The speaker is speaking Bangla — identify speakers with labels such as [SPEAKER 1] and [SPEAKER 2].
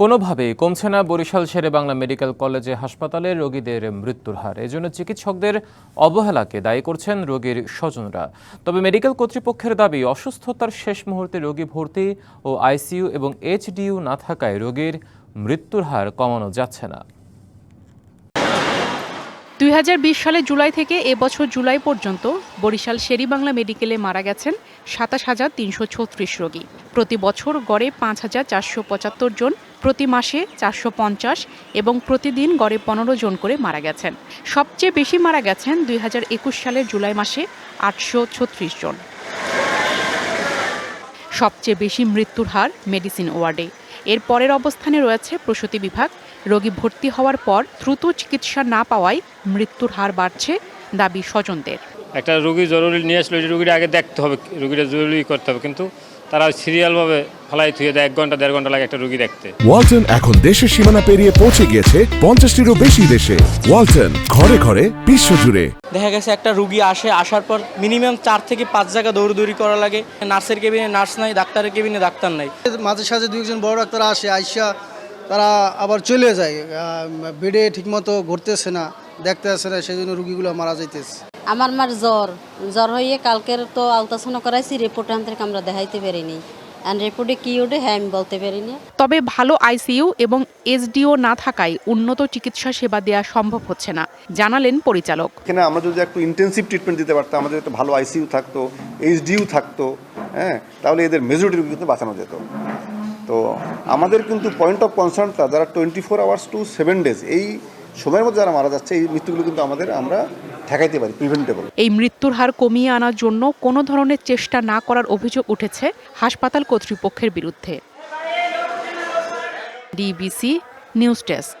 [SPEAKER 1] কোনোভাবেই কমছে না বরিশাল শেরে বাংলা মেডিকেল কলেজে হাসপাতালে রোগীদের মৃত্যুর হার। এজন্য চিকিৎসকদের অবহেলাকে দায়ী করছেন রোগীর স্বজনরা। তবে মেডিকেল কর্তৃপক্ষের দাবি, অসুস্থতার শেষ মুহূর্তে রোগী ভর্তি ও আইসিইউ এবং এইচডিইউ না থাকায় রোগীর মৃত্যুর হার কমানো যাচ্ছে না।
[SPEAKER 2] দুই সালে জুলাই থেকে এবছর জুলাই পর্যন্ত বরিশাল শেরিবাংলা মেডিকেলে মারা গেছেন সাতাশ হাজার তিনশো ছত্রিশ রোগী। প্রতি বছর গড়ে পাঁচ হাজার চারশো পঁচাত্তর জন, প্রতি মাসে চারশো পঞ্চাশ এবং প্রতিদিন গড়ে পনেরো জন করে মারা গেছেন। সবচেয়ে বেশি মারা গেছেন দুই হাজার একুশ সালের জুলাই মাসে আটশো ছত্রিশ জন। সবচেয়ে বেশি মৃত্যুর হার মেডিসিন ওয়ার্ডে। এর পরের অবস্থানে রয়েছে প্রসূতি বিভাগ। রোগী ভর্তি হওয়ার পর দ্রুত চিকিৎসা না পাওয়ায় মৃত্যুর হার বাড়ছে দাবি স্বজনদের।
[SPEAKER 3] একটা রোগী জরুরি নিয়ে আসলে রুগীটা আগে দেখতে হবে রুগীটা জরুরি করতে হবে। কিন্তু তারা সিরিয়ালভাবে ফেলাই থুয়ে দেয় এক ঘণ্টা দেড় ঘণ্টা লাগে একটা রুগী দেখতে।
[SPEAKER 4] ওয়ালটন এখন দেশের সীমানা পেরিয়ে পৌঁছে গিয়েছে পঞ্চাশটিরও বেশি দেশে। ওয়ালটন ঘরে ঘরে বিশ্ব জুড়ে
[SPEAKER 5] দেখা গেছে একটা রুগী আসে আসার পর মিনিমাম চার থেকে পাঁচ জায়গা দৌড়দৌড়ি করা লাগে। নার্সের কেবিনে নার্স নাই ডাক্তারের কেবিনে ডাক্তার নাই।
[SPEAKER 6] মাঝে সাঝে দুই একজন বড় ডাক্তার আসে আইসা তারা আবার চলে যায়। আহ, বেডে ঠিকমতো ঘুরতেছে না দেখতে আসে না সেই জন্য রুগীগুলো মারা যাইতেছে।
[SPEAKER 7] আমার মার জ্বর। জ্বর হয়ে কালকের তো আলট্রাসাউন্ড করাইছি রিপোর্ট আনতে আমরা দেখাইতে পারিনি। রিপোর্টে কি ওঠে হ্যাঁ আমি বলতে পারিনি।
[SPEAKER 2] তবে ভালো আইসিইউ এবং এসডিও না থাকায় উন্নত চিকিৎসা সেবা দেওয়া সম্ভব হচ্ছে না জানালেন পরিচালক।
[SPEAKER 8] এখানে আমরা যদি একটু ইন্টেন্সিভ ট্রিটমেন্ট দিতে পারতাম আমাদের একটা ভালো আইসিইউ থাকতো এইচডিইউ থাকতো হ্যাঁ তাহলে এদের মেজরিটি রোগী কিন্তু বাঁচানো যেত। তো আমাদের কিন্তু পয়েন্ট অফ কনসার্নটা যারা twenty four hours to seven days এই সময়ের মধ্যে যারা মারা যাচ্ছে এই মৃত্যুগুলো কিন্তু আমাদের আমরা ঠেকাইতে পারি প্রিভেন্টেবল
[SPEAKER 2] এই মৃত্যুর হার কমিয়ে আনার জন্য কোনো ধরনের চেষ্টা না করার অভিযোগ উঠেছে হাসপাতাল কর্তৃপক্ষের বিরুদ্ধে। DBC news desk.